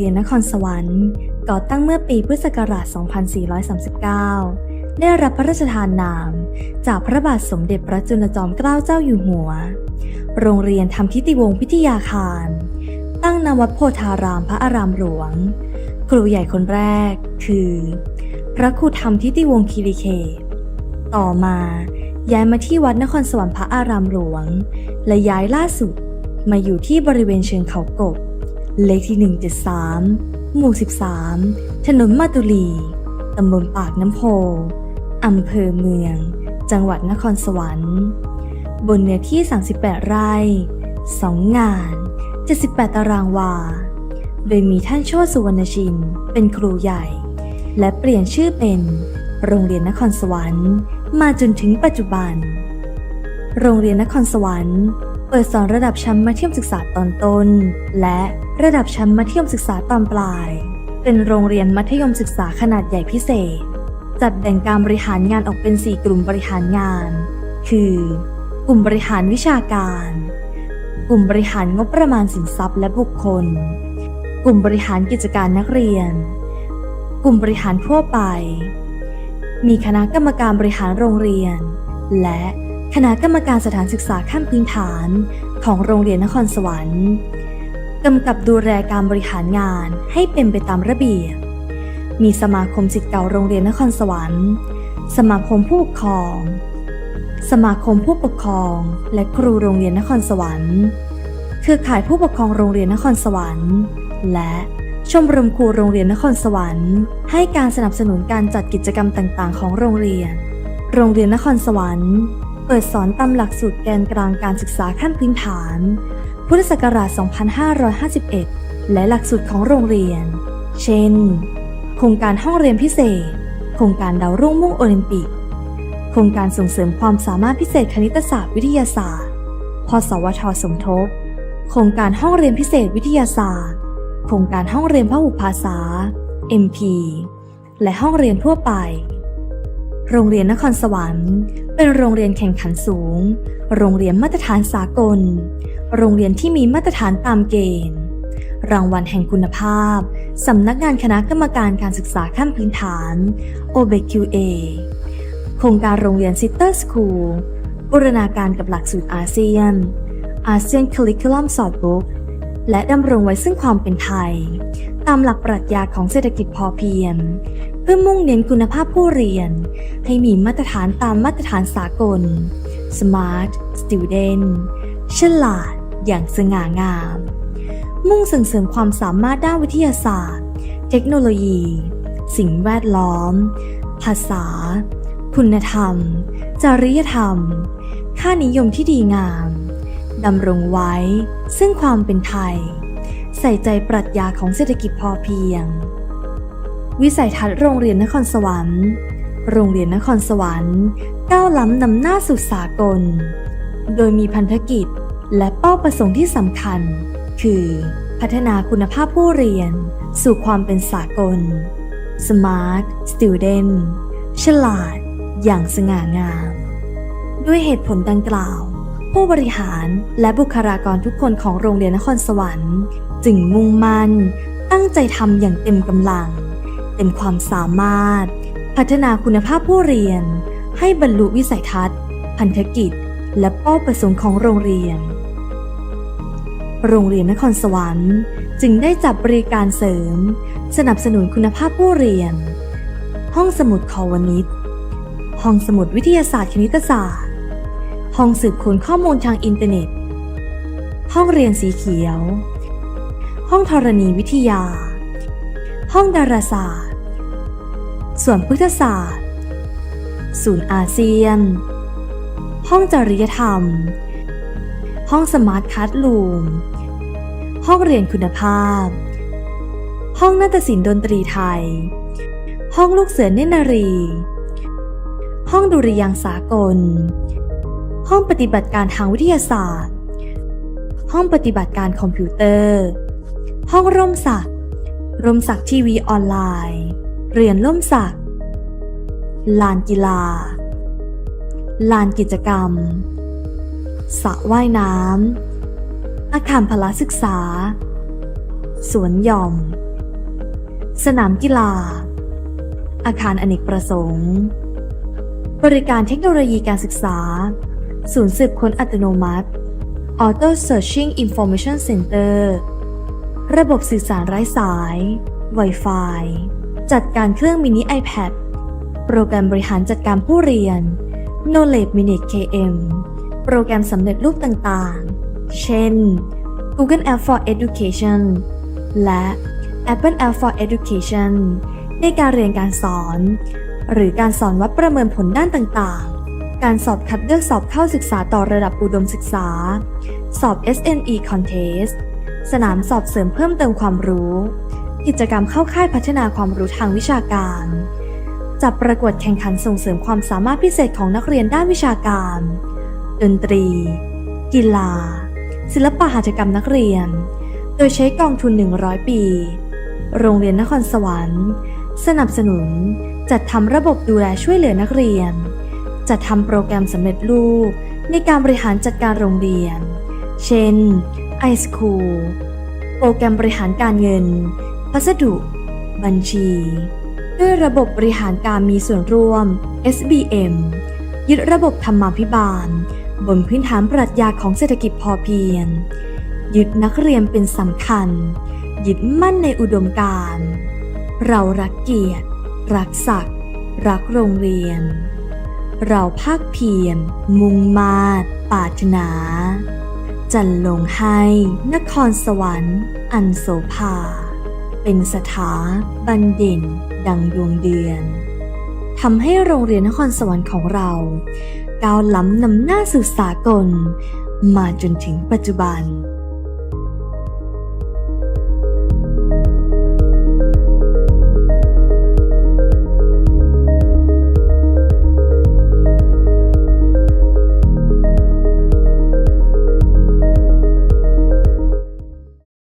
เรียนนครสวรรค์ ก่อตั้งเมื่อปีพุทธศักราช 2439 ได้รับพระราชทานนาม จากพระบาทสมเด็จพระจุลจอมเกล้าเจ้าอยู่หัว โรงเรียนทำทิติวงศ์พิทยาคาร ตั้งนวัดโพธารามพระอารามหลวง ครูใหญ่คนแรกคือ พระครูธรรมทิติวงศ์คีรีเขตต่อมาย้ายมาที่วัดนครสวรรค์พระอารามหลวง และย้ายล่าสุดมาอยู่ที่บริเวณเชิงเขากบ เลขที่ 173 หมู่ 13 ถนนมาตุลี ตำบลปากน้ำโพ อำเภอเมือง จังหวัดนครสวรรค์ บนเนื้อที่ 38 ไร่ 2 งาน 78 ตารางวา โดยมีท่านโชติสุวรรณชิน เป็นครูใหญ่ และเปลี่ยนชื่อเป็น โรงเรียนนครสวรรค์ มาจนถึงปัจจุบัน โรงเรียนนครสวรรค์ เปิดสอนระดับชั้นมัธยมศึกษาตอนต้น และระดับชั้นมัธยมศึกษาตอนปลาย เป็นโรงเรียนมัธยมศึกษาขนาดใหญ่พิเศษ จัดแบ่งการบริหารงานออกเป็น 4 กลุ่มบริหารงาน คือ กลุ่มบริหารวิชาการ กลุ่มบริหารงบประมาณสินทรัพย์และบุคคล กลุ่มบริหารกิจการนักเรียน กลุ่มบริหารทั่วไป มีคณะกรรมการบริหารโรงเรียน และ คณะกรรมการสถานศึกษาขั้นพื้นฐานของโรงเรียนนครสวรรค์กำกับดูแลการบริหารงานให้เป็นไปตามระเบียบ มีสมาคมศิษย์เก่าโรงเรียนนครสวรรค์ สมาคมผู้ปกครอง สมาคมผู้ปกครอง และครูโรงเรียนนครสวรรค์เครือข่ายผู้ปกครองโรงเรียนนครสวรรค์ และชมรมครูโรงเรียนนครสวรรค์ ให้การสนับสนุนการจัดกิจกรรมต่างๆ ของโรงเรียน โรงเรียนนครสวรรค์ เปิดสอนตามหลักสูตรแกนกลางการศึกษาขั้นพื้นฐาน พุทธศักราช 2551 และหลักสูตรของโรงเรียน เช่น โครงการห้องเรียนพิเศษ โครงการดาวรุ่งมุ่งโอลิมปิก โครงการส่งเสริมความสามารถพิเศษคณิตศาสตร์วิทยาศาสตร์ พสวทสมทบ โครงการห้องเรียนพิเศษวิทยาศาสตร์ โครงการห้องเรียนพหุภาษา MP และห้องเรียนทั่วไป โรงเรียนนครสวรรค์ เป็นโรงเรียนแข่งขันสูง โรงเรียนมาตรฐานสากล โรงเรียนที่มีมาตรฐานตามเกณฑ์ รางวัลแห่งคุณภาพ สำนักงานคณะกรรมการการศึกษาขั้นพื้นฐาน OBQA โครงการโรงเรียนซิสเตอร์สคูลบูรณาการกับหลักสูตรอาเซียน อาเซียนค u ิ i ลัมสอดบุ๊กและดำรงไว้ซึ่งความเป็นไทย ตามหลักปรัชญาของเศรษฐกิจพอเพียง พื่อมุ่งเน้นคุณภาพผู้เรียน ให้มีมาตรฐานตามมาตรฐานสากล Smart Student ฉลาดอย่างสง่างาม มุ่งส่งเสริมความสามารถด้านวิทยาศาสตร์ เทคโนโลยี สิ่งแวดล้อม ภาษา คุณธรรม จริยธรรม ค่านิยมที่ดีงามดำรงไว้ ซึ่งความเป็นไทย ใส่ใจปรัชญาของเศรษฐกิจพอเพียง วิสัยทัศน์โรงเรียนนครสวรรค์ โรงเรียนนครสวรรค์ก้าวล้ำนำหน้าสู่สากล โดยมีพันธกิจและเป้าประสงค์ที่สำคัญ คือ พัฒนาคุณภาพผู้เรียน สู่ความเป็นสากล Smart Student ฉลาด อย่างสง่างาม ด้วยเหตุผลดังกล่าว ผู้บริหารและบุคลากรทุกคนของโรงเรียนนครสวรรค์ จึงมุ่งมั่นตั้งใจทำอย่างเต็มกำลัง เต็มความสามารถ พัฒนาคุณภาพผู้เรียน ให้บรรลุวิสัยทัศน์ พันธกิจ และเป้าประสงค์ของโรงเรียน โรงเรียนนครสวรรค์ จึงได้จับบริการเสริม สนับสนุนคุณภาพผู้เรียน ห้องสมุดคอวนิชห้องสมุดวิทยาศาสตร์คณิตศาสตร์ ห้องสืบค้นข้อมูลทางอินเทอร์เน็ต ห้องเรียนสีเขียว ห้องธรณีวิทยา ห้องดาราศาสตร์ ส่วนพุทธศาสตร์ ศูนย์อาเซียน ห้องจริยธรรม ห้องสมาร์ทคัสลูม ห้องเรียนคุณภาพ ห้องนาฏศิลป์ดนตรีไทย ห้องลูกเสือเนนารี ห้องดุริยางสากล ห้องปฏิบัติการทางวิทยาศาสตร์ ห้องปฏิบัติการคอมพิวเตอร์ ห้องร่มศักร่มศักทีวีออนไลน์ เรียนร่มศัก ลานกีฬา ลานกิจกรรม สระว่ายน้ำ อาคารพละศึกษา สวนหย่อม สนามกีฬา อาคารอเนกประสงค์ บริการเทคโนโลยีการศึกษา ศูนย์สืบค้นอัตโนมัติ Auto Searching Information Center ระบบสื่อสารไร้สาย Wi-Fi จัดการเครื่องมินิ iPad โปรแกรมบริหารจัดการผู้เรียน Knowledge Minute KM โปรแกรมสำเร็จรูปต่างๆ เช่น Google App for Education และ Apple App for Education ในการเรียนการสอน หรือการสอนวัดประเมินผลด้านต่างๆ การสอบคัดเลือกสอบเข้าศึกษาต่อระดับอุดมศึกษา สอบ SNE Contest สนามสอบเสริมเพิ่มเติมความรู้ กิจกรรมเข้าค่ายพัฒนาความรู้ทางวิชาการ จับประกวดแข่งขันส่งเสริมความสามารถพิเศษของนักเรียนด้านวิชาการ ดนตรี กีฬา ศิลปะหัตถกรรมนักเรียน โดยใช้กองทุน 100 ปี โรงเรียนนครสวรรค์ สนับสนุน จัดทำระบบดูแลช่วยเหลือนักเรียน จัดทำโปรแกรมสำเร็จรูปในการบริหารจัดการโรงเรียน เช่น iSchool โปรแกรมบริหารการเงิน พัสดุ บัญชี ด้วยระบบบริหารการมีส่วนร่วม SBM ยึดระบบธรรมาภิบาล บนพื้นฐานปรัชญาของเศรษฐกิจพอเพียง ยึดนักเรียนเป็นสำคัญ ยึดมั่นในอุดมการณ์เรารักเกียรติ รักศักดิ์รักโรงเรียน เราภาคเพียรมุ่งมาตปาถนา จันลงให้ นครสวรรค์ อันโสภา เป็นสถาบันเด่น ดังดวงเดือนทำให้โรงเรียนนครสวรรค์ของเราก้าวล้ำนำหน้าสู่สากล มาจนถึงปัจจุบัน